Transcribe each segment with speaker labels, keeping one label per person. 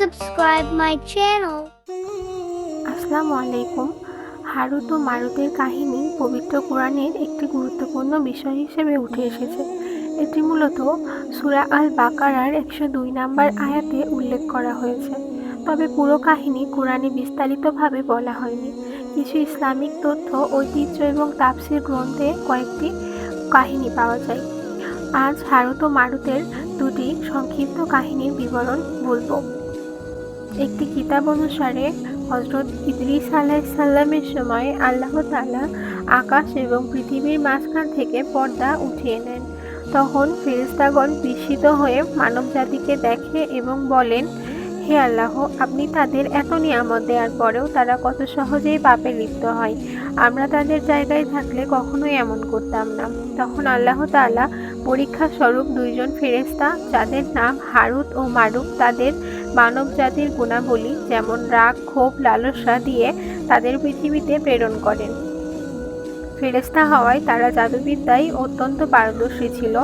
Speaker 1: subscribe my channel.
Speaker 2: আসসালামু আলাইকুম। হারুত ও মারুতের কাহিনী পবিত্র কোরআনের একটি গুরুত্বপূর্ণ বিষয় হিসেবে উঠে এসেছে। এটি মূলত সুরা আল বাকারার একশো দুই নাম্বার আয়াতে উল্লেখ করা হয়েছে। তবে পুরো কাহিনী কোরআনে বিস্তারিতভাবে বলা হয়নি। কিছু ইসলামিক তথ্য, ঐতিহ্য এবং তাফসির গ্রন্থে কয়েকটি কাহিনী পাওয়া যায়। আজ হারুত ও মারুতের দুটি সংক্ষিপ্ত কাহিনীর বিবরণ বলব। একটি কিতাব অনুসারে হজরত ইদ্রিস আলাইসাল্লামের সময় আল্লাহ তাআলা আকাশ এবং পৃথিবীর মাঝখান থেকে পর্দা উঠিয়ে নেন। তখন ফেরেশতাগণ বিস্মিত হয়ে মানব জাতিকে দেখে এবং বলেন, হে আল্লাহ, আপনি তাদের এত নিয়ামত দেওয়ার পরেও তারা কত সহজেই পাপে লিপ্ত হয়। আমরা তাদের জায়গায় থাকলে কখনোই এমন করতাম না। তখন আল্লাহ তাআলা পরীক্ষা স্বরূপ দুইজন ফেরেশতা, যাদের নাম হারুত ও মারুত তাদের মানব জাতির গুণাবলী যেমন রাগ, ক্ষোভ, লালসা দিয়ে তাদের পৃথিবীতে প্রেরণ করেন। ফেরেস্তা হওয়ায় তারা জাদুবিদ্যায় অত্যন্ত পারদর্শী ছিল,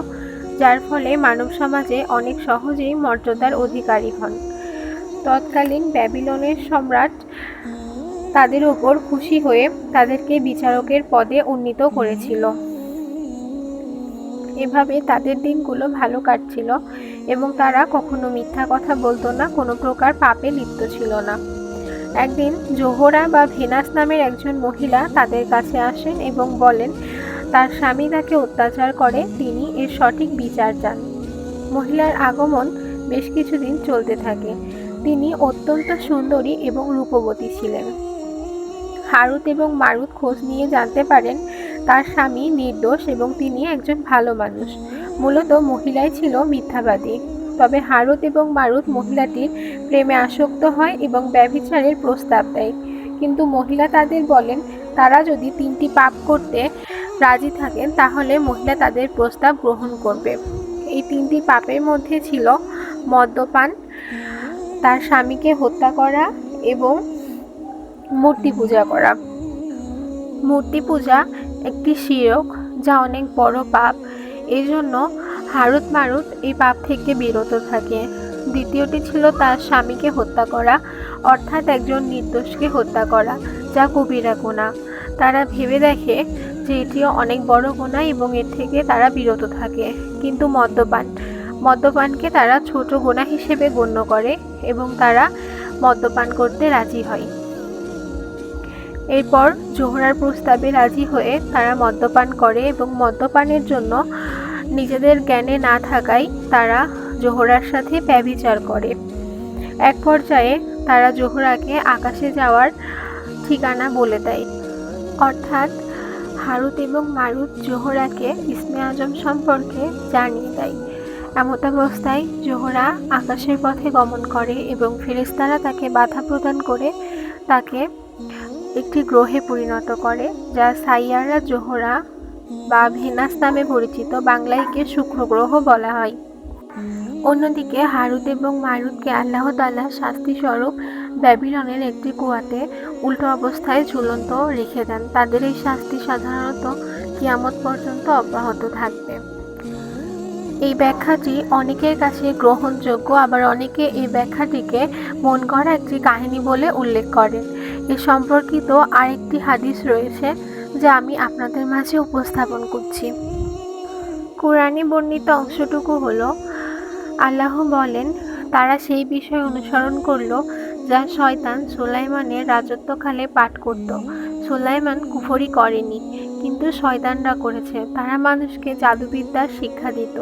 Speaker 2: যার ফলে মানব সমাজে অনেক সহজেই মর্যাদার অধিকারী হন। তৎকালীন ব্যাবিলনের সম্রাট তাদের ওপর খুশি হয়ে তাদেরকে বিচারকের পদে উন্নীত করেছিল। এভাবে তাদের দিনগুলো ভালো কাটছিল এবং তারা কখনো মিথ্যা কথা বলতো না, কোনো প্রকার পাপে লিপ্ত ছিল না। একদিন জোহরা বা ভেনাস নামের একজন মহিলা তাদের কাছে আসেন এবং বলেন, তার স্বামী তাকে অত্যাচার করে, তিনি এর সঠিক বিচার চান। মহিলার আগমন বেশ কিছুদিন চলতে থাকে। তিনি অত্যন্ত সুন্দরী এবং রূপবতী ছিলেন। হারুত এবং মারুত খোঁজ নিয়ে জানতে পারেন তার স্বামী নির্দোষ এবং তিনি একজন ভালো মানুষ। মূলত মহিলাই ছিল মিথ্যাবাদী। তবে হারুত এবং মারুত মহিলাটির প্রেমে আসক্ত হয় এবং ব্যভিচারের প্রস্তাব দেয়। কিন্তু মহিলা তাদের বলেন, তারা যদি তিনটি পাপ করতে রাজি থাকেন, তাহলে মহিলা তাদের প্রস্তাব গ্রহণ করবে। এই তিনটি পাপের মধ্যে ছিল মদ্যপান, তার স্বামীকে হত্যা করা এবং মূর্তি পূজা করা। মূর্তি পূজা একটি শিরক, যা অনেক বড় পাপ। এই জন্য হারুত মারুত এই পাপ থেকে বিরত থাকে। দ্বিতীয়টি ছিল তার স্বামীকে হত্যা করা, অর্থাৎ একজন নির্দোষকে হত্যা করা, যা কবিরা গোনা তারা ভেবে দেখে যে এটিও অনেক বড় গোনা এবং এর থেকে তারা বিরত থাকে। কিন্তু মদ্যপান, মদ্যপানকে তারা ছোট গোনা হিসেবে গণ্য করে এবং তারা মদ্যপান করতে রাজি হয়। এরপর জোহরার প্রস্তাবে রাজি হয়ে তারা মদ্যপান করে এবং মদ্যপানের জন্য নিজেদের জ্ঞানে না থাকায় তারা জোহরার সাথে ব্যভিচার করে। এক পর্যায়ে তারা জোহরাকে আকাশে যাওয়ার ঠিকানা বলে দেয়। অর্থাৎ হারুত এবং মারুত জোহরাকে ইসমে আজম সম্পর্কে জানিয়ে দেয়। এমতাবস্থায় জোহরা আকাশের পথে গমন করে এবং ফেরেস্তারা তাকে বাধা প্রদান করে তাকে একটি গ্রহে পরিণত করে, যা সাইয়ারা জোহরা বা ভেনাস নামে পরিচিত বাংলায় শুক্র গ্রহ বলা হয়। অন্যদিকে হারুদ এবং মারুতকে আল্লাহ তালা শাস্তি স্বরূপ ব্যাবিলনের একটি কুয়াতে উল্টো অবস্থায় ঝুলন্ত রেখে দেন। তাদের এই শাস্তি সাধারণত কিয়ামত পর্যন্ত অব্যাহত থাকবে। এই ব্যাখ্যাটি অনেকের কাছে গ্রহণযোগ্য, আবার অনেকে এই ব্যাখ্যাটিকে মন করা একটি কাহিনী বলে উল্লেখ করেন। এ সম্পর্কিত আরেকটি হাদিস রয়েছে যা আমি আপনাদের মাঝে উপস্থাপন করছি। কোরআনে বর্ণিত অংশটুকু হলো, আল্লাহ বলেন, তারা সেই বিষয় অনুসরণ করল যা শয়তান সোলাইমানের রাজত্বকালে পাঠ করত। সোলাইমান কুফরি করেনি, কিন্তু শয়তানরা করেছে। তারা মানুষকে জাদুবিদ্যার শিক্ষা দিত।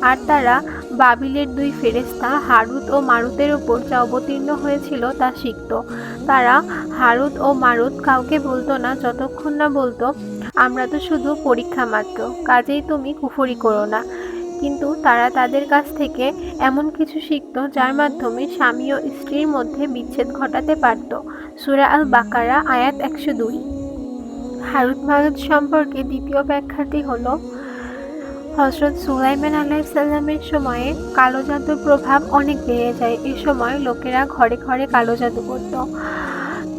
Speaker 2: আর তারা বাবিলের দুই ফেরেস্তা হারুত ও মারুতের উপর যা অবতীর্ণ হয়েছিল তা শিখত তারা হারুত ও মারুত কাউকে বলতো না, যতক্ষণ না বলতো, আমরা তো শুধু পরীক্ষা মাত্র, কাজেই তুমি কুফরি করো না। কিন্তু তারা তাদের কাছ থেকে এমন কিছু শিখত, যার মাধ্যমে স্বামী ও স্ত্রীর মধ্যে বিচ্ছেদ ঘটাতে পারত। সুরা আল বাকারা আয়াত একশো দুই। হারুত মারুত সম্পর্কে দ্বিতীয় ব্যাখ্যাটি হলো হজরত সুলাইমান আলাইসাল্লামের সময়ে কালো জাদুর প্রভাব অনেক বেড়ে যায়। এ সময় লোকেরা ঘরে ঘরে কালো জাদু করত।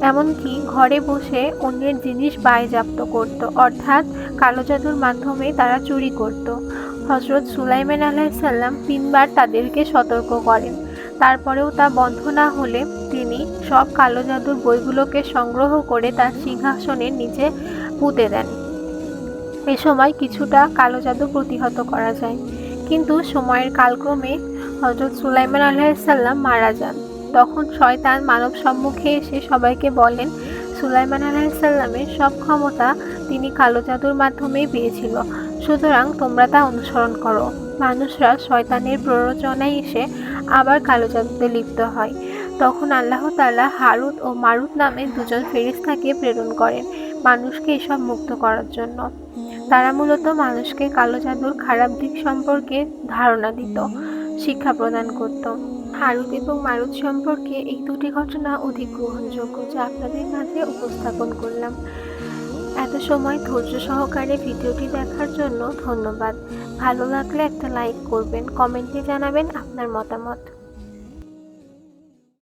Speaker 2: এমনকি ঘরে বসে অন্যের জিনিস বায়জাপ্ত করত। অর্থাৎ কালো জাদুর মাধ্যমে তারা চুরি করত। হজরত সুলাইমান আলাইসাল্লাম তিনবার তাদেরকে সতর্ক করেন। তারপরেও তা বন্ধ না হলে তিনি সব কালো জাদুর বইগুলোকে সংগ্রহ করে তার সিংহাসনের নিচে পুঁতে দেন। এ সময় কিছুটা কালো জাদু প্রতিহত করা যায়। কিন্তু সময়ের কালক্রমে হজরত সুলাইমান আলাইসাল্লাম মারা যান। তখন শয়তান মানব সম্মুখে এসে সবাইকে বলেন, সুলাইমান আলাইসাল্লামের সব ক্ষমতা তিনি কালো জাদুর মাধ্যমেই পেয়েছিল। সুতরাং তোমরা তা অনুসরণ করো। মানুষরা শয়তানের প্ররোচনায় এসে আবার কালো জাদুতে লিপ্ত হয়। তখন আল্লাহ তাআলা হারুত ও মারুত নামে দুজন ফেরিস্তাকে প্রেরণ করেন। মানুষকে এসব মুক্ত করার জন্য। তারা মূলত মানুষকে কালো জাদুর খারাপ দিক সম্পর্কে ধারণা দিত, শিক্ষা প্রদান করত। হারুদ এবং মারুদ সম্পর্কে এই দুটি ঘটনা অধিক গ্রহণযোগ্য যা আপনাদের মাঝে উপস্থাপন করলাম। এত সময় ধৈর্য সহকারে ভিডিওটি দেখার জন্য ধন্যবাদ। ভালো লাগলে একটা লাইক করবেন, কমেন্টে জানাবেন আপনার মতামত।